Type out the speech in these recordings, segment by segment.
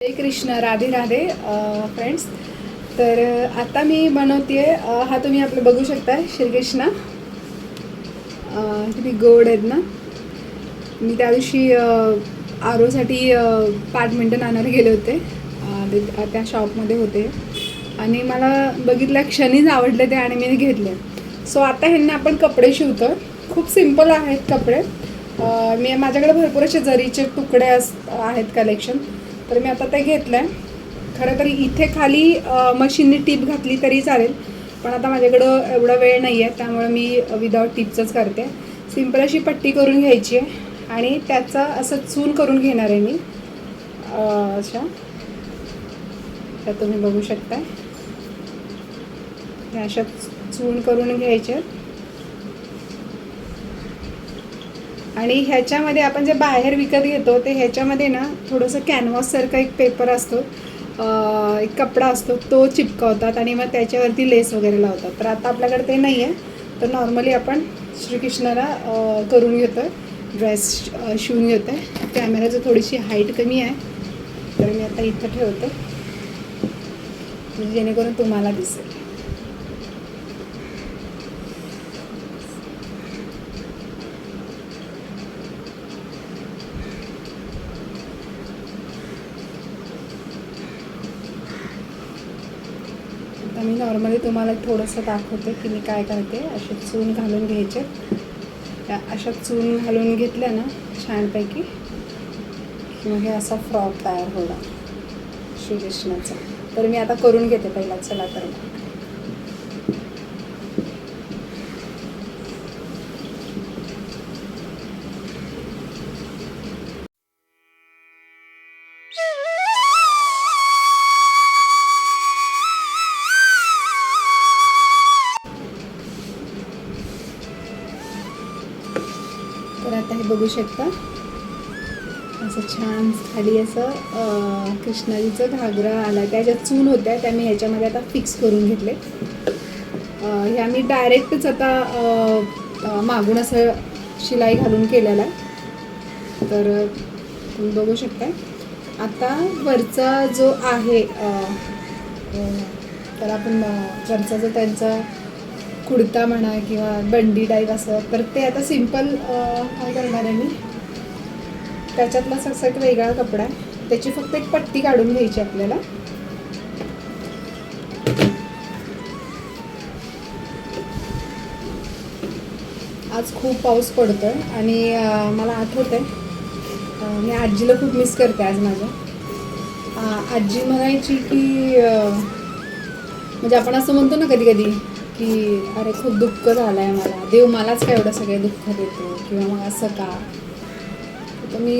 जय Krishna Radhe Radhe friends तर आता मी बनवते हा तुम्ही आपलं बघू शकता श्रीकृष्ण. किती गोड आहेत ना. मी त्या दिवशी आरोसाठी पाच मिनटं आणायला गेले होते. त्या शॉपमध्ये होते. आणि मला बघितल्या क्षणीच आवडले ते आणि मी घेतले. सो आता ह्यांना आपण कपडे शिवतो खूप सिंपल आहेत कपडे. मी माझ्याकडे भरपूर असे जरीचे तुकडे अस आहेत कलेक्शन तर मी आता ते घेतलं आहे खरं तर इथे खाली मशीननी मशीनने टीप घातली तरी चालेल. पण आता माझ्याकडं एवढा वेळ नाही आहे त्यामुळे मी विदाऊट टिपचंच करते. सिंपल अशी पट्टी करून घ्यायची आहे आणि त्याचा असं चून करून घेणार आहे मी. अशा त्या तुम्ही बघू शकताय. अशा चून करून घ्यायच्या आणि ह्याच्यामध्ये आपण जे बाहेर विकत घेतो ते ह्याच्यामध्ये ना थोडंसं कॅनव्हाससारखा एक पेपर असतो. एक कपडा असतो तो चिपकवतात आणि मग त्याच्यावरती लेस वगैरे लावतात. तर आता आपल्याकडे ते नाही आहे तर नॉर्मली आपण श्रीकृष्णाला करून घेतो आहे ड्रेस शिवून घेतो आहे कॅमेऱ्याचं थोडीशी हाईट कमी आहे. तर मी आता इथं ठेवते. जेणेकरून तुम्हाला दिसेल. मी नॉर्मली तुम्हाला थोडंसं दाखवते की मी काय करते. असे चून घालून घ्यायचे. त्या अशा चून घालून घेतल्या ना छानपैकी. मग हे असा फ्रॉक तयार होणार. श्रीकृष्णाचा. तर मी आता करून घेते पहिला चला तर तर आता हे बघू शकता. असं छान खाली असं कृष्णाजीचं घागरा आला. त्या ज्या चून होत्या त्या मी ह्याच्यामध्ये आता फिक्स करून घेतले. ह्या मी डायरेक्टच आता मागून असं शिलाई घालून केलेला तर तुम्ही बघू शकताय आता वरचा जो आहे तर आपण वरचा जो त्यांचा कुडता म्हणा किंवा बंडी टाईप असं. तर ते आता सिंपल काय करणार आहे मी? त्याच्यातलाच असा एक वेगळा कपडा आहे. त्याची फक्त एक पट्टी काढून घ्यायची आपल्याला. आज खूप पाऊस पडतोय आणि मला आठवत आहे मी आजीला खूप मिस करते आज माझं. आजी म्हणायची की म्हणजे आपण असं म्हणतो ना कधी कधी की अरे खूप दुःख झालं आहे मला. देव मलाच काय एवढं सगळे दुःख देतो किंवा मग असं का? तर मी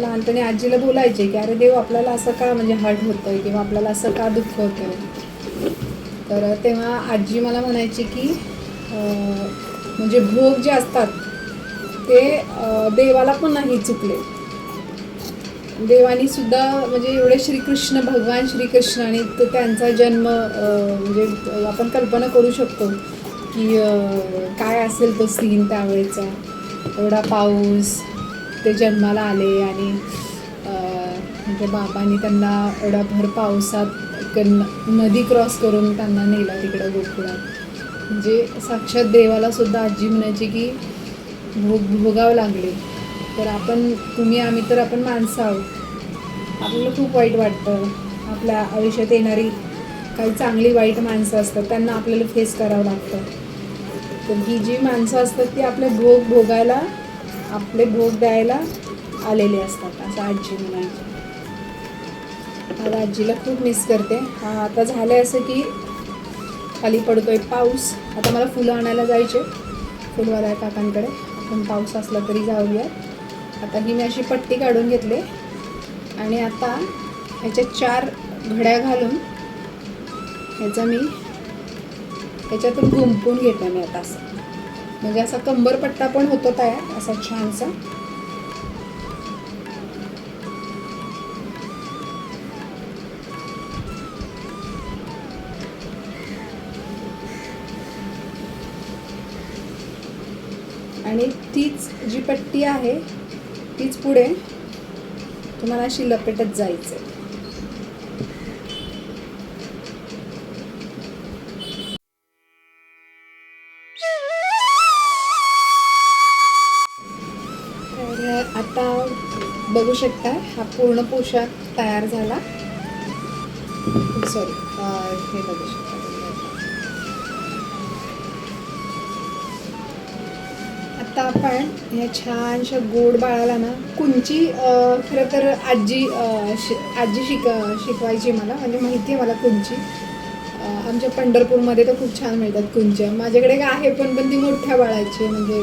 लहानपणी आजीला बोलायचे की अरे देव आपल्याला असं का म्हणजे हर्ट होतं किंवा आपल्याला असं का दुःख होतं तर तेव्हा आजी मला म्हणायची की म्हणजे भोग जे असतात ते देवाला पण नाही चुकले. देवानी सुद्धा म्हणजे एवढे श्रीकृष्ण भगवान श्रीकृष्ण आणि त्यांचा जन्म म्हणजे आपण कल्पना करू शकतो की काय असेल तो सीन त्यावेळेचा. एवढा पाऊस ते जन्माला आले आणि म्हणजे बाबांनी त्यांना एवढा भर पावसात न- नदी क्रॉस करून त्यांना नेला तिकडं गोकुळात. म्हणजे साक्षात देवाला सुद्धा आजी म्हणायची की भोग भोगावं लागले. तर आपण तुम्ही आम्ही तर आपण माणसं आहोत. आपल्याला खूप वाईट वाटतं. आपल्या आयुष्यात येणारी काही चांगली वाईट माणसं असतात त्यांना आपल्याला फेस करावं लागतं. तर ही जी माणसं असतात ती आपले भोग भोगायला आपले भोग द्यायला आलेले असतात असं आजी म्हणायची. मला आजीला खूप मिस करते. हा, आता झालं आहे असं की खाली पडतोय पाऊस. आता मला फुलं आणायला जायचे. फुलवाला काकांकडे. आपण पाऊस असला तरी जाऊया. आता ही मी अशी पट्टी काढून घेतली. आणि आता ह्याच्या चार घड्या घालून ह्याचा मी ह्याच्यातून गुंपून घेते मी आता असं. म्हणजे असा कंबरपट्टा पण होतो तयार असा छानसा. आणि तीच जी पट्टी आहे तीच पुढे तुम्हाला अशी लपेटत जायचं तर आता बघू शकता हा पूर्ण पोशाख तयार झाला. सॉरी हे बघू शकता. आता आपण ह्या छानशा गोड बाळाला ना कुंची खरं तर आजी शि आजी शिक शिकवायची मला म्हणजे माहिती आहे मला कुंची. आमच्या पंढरपूरमध्ये तर खूप छान मिळतात कुंच्या. माझ्याकडे काय आहे पण पण ती मोठ्या बाळाची आहे म्हणजे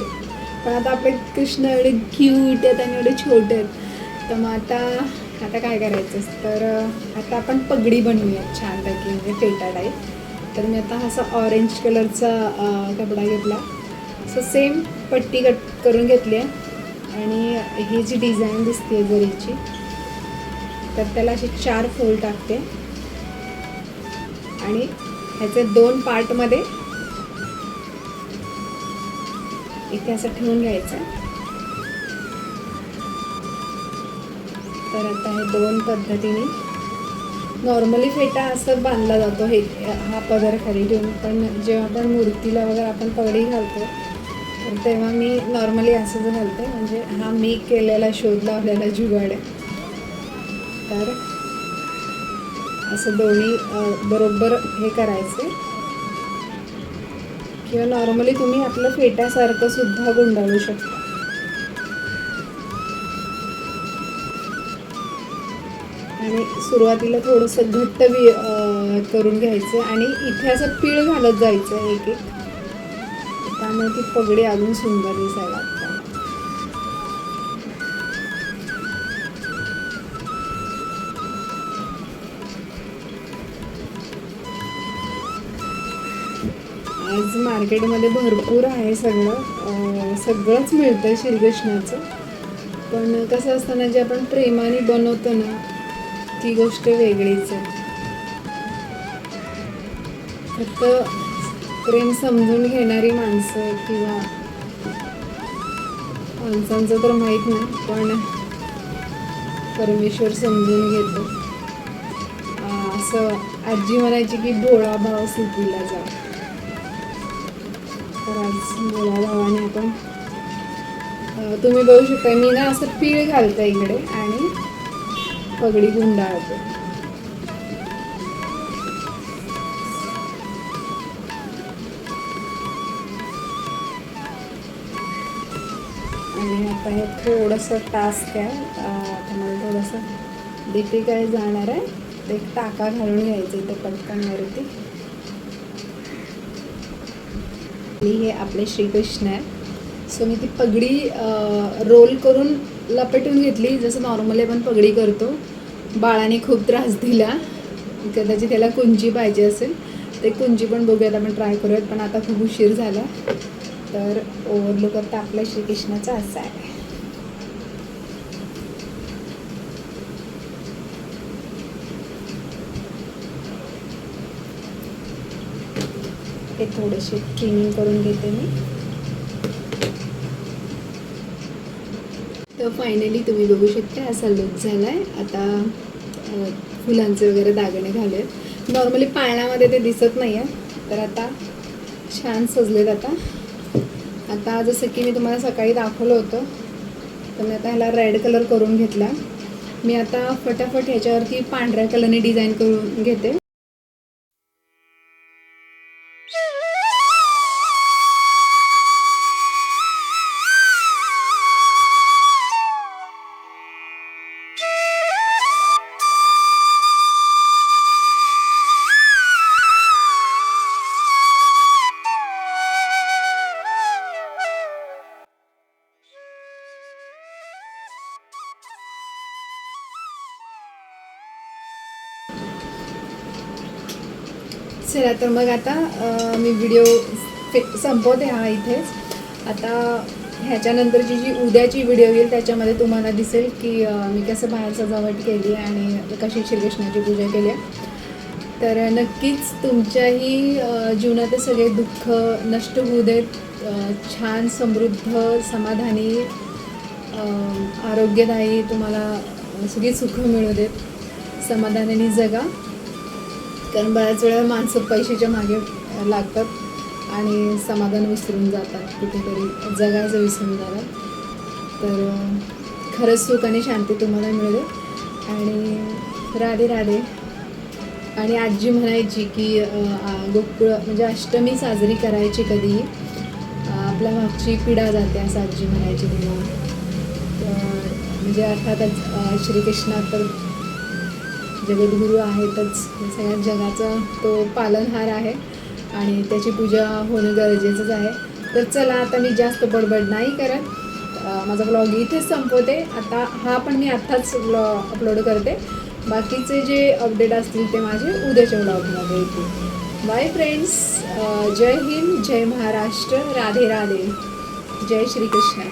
पण आता आपले कृष्ण एवढे क्यूट आहेत आणि एवढे छोटे आहेत. तर मग आता आता काय करायचं? तर आता आपण पगडी बनवूया छानपैकी म्हणजे फेटा टाईप तर मी आता असा ऑरेंज कलरचा कपडा घेतला. असं सेम पट्टी कट करून घेतली आहे. आणि ही जी डिझाईन दिसते जरीची तर त्याला असे चार फोल्ड टाकते. आणि ह्याचे दोन पार्टमध्ये इथे असं ठेवून घ्यायचं. तर आता हे दोन पद्धतीने नॉर्मली फेटा असं बांधला जातो हे हा पदर खाली ठेवून पण जेव्हा आपण मूर्तीला वगैरे आपण पगडी घालतो तर तेव्हा मी नॉर्मली असंच घालते. म्हणजे हा मी केलेला शोध लावलेला जुगाड आहे. तर असं दोन्ही बरोबर हे करायचे. किंवा नॉर्मली तुम्ही आपलं फेट्यासारखं सुद्धा गुंडाळू शकता. आणि सुरुवातीला थोडंसं घट्ट वि करून घ्यायचं आणि इथे असं पीळ घालत जायचं एक एक. त्यामुळे ती पगडी अजून सुंदर दिसायला लागते. आज मार्केटमध्ये भरपूर आहे सगळं. सगळंच मिळतं श्रीकृष्णाचं. पण कसं असतं ना जे आपण प्रेमाने बनवतो ना ती गोष्ट वेगळीच आहे. फक्त प्रेम समजून घेणारी माणसं किंवा माणसांचं तर माहीत नाही पण परमेश्वर समजून घेतो. असं आजी म्हणायची की भोळा भाव सुटीला जा. तर आज भोळा भावाने आपण तुम्ही बघू शकता मी ना असं पीळ घालतं इकडे आणि पगडी गुंडाळते आणि आता हे थोडंसं टास्क आहे आता मला थोडंसं डिफिकल्ट जाणार आहे ते एक टाका घालून घ्यायचं इथे पटकनवरती. हे आपले श्रीकृष्ण आहे सो मी ती पगडी रोल करून लपेटून घेतली जसं नॉर्मली आपण पगडी करतो. बाळाने खूप त्रास दिला. कदाचित त्याला कुंजी पाहिजे असेल. ते कुंजी पण बघूयात आपण ट्राय करूयात पण आता खूप उशीर झाला. तर ओव्हरलुक आता आपल्या श्रीकृष्णाचा असा आहे. हे थोडेसे ट्रिमिंग करून घेते मी. तर फायनली तुम्ही बघू शकता असा लुक झाला आहे आता फुलांचे वगैरे दागिने घालूयात. नॉर्मली पाळण्यामध्ये ते दिसत नाही आहे तर आता छान सजलेत आता. आता जसं की मी तुम्हाला सकाळी दाखवलं होतं तर मी आता ह्याला रेड कलर करून घेतला. मी आता फटाफट ह्याच्यावरती पांढऱ्या कलरने डिझाईन करून घेते. चला तर मग आता मी व्हिडिओ संपवते हा इथेच. आता ह्याच्यानंतरची जी उद्याची व्हिडिओ येईल त्याच्यामध्ये तुम्हाला दिसेल की मी कसं बाहेर सजावट केली आणि कशी श्रीकृष्णाची पूजा केली आहे. तर नक्कीच तुमच्याही जीवनातले सगळे दुःख नष्ट होऊ देत. छान समृद्ध समाधानी आरोग्यदायी तुम्हाला सगळी सुखं मिळू देत. समाधानाने जगा. कारण बऱ्याच वेळा माणसं पैशाच्या मागे लागतात आणि समाधान विसरून जातात कुठेतरी. जगायचं विसरून जातात. तर खरंच सुख आणि शांती तुम्हाला मिळेल. आणि राधे राधे. आणि आजी म्हणायची की गोकुळ म्हणजे अष्टमी साजरी करायची कधीही. आपल्या मागची पिढा जाते असं आजी म्हणायची. तेव्हा तर म्हणजे अर्थातच श्रीकृष्णा तर जगद्गुरू आहेतच. सगळ्या जगाचा तो पालनहार आहे आणि त्याची पूजा होणं गरजेचंच आहे. तर चला आता मी जास्त बडबड नाही करत. माझा ब्लॉग इथेच संपवते. आता हा पण मी आत्ताच ब्लॉग अपलोड करते. बाकीचे जे अपडेट असतील ते माझे उद्याच्या ब्लॉगमध्ये येतील. बाय फ्रेंड्स जय हिंद जय महाराष्ट्र. राधे राधे. जय श्रीकृष्ण.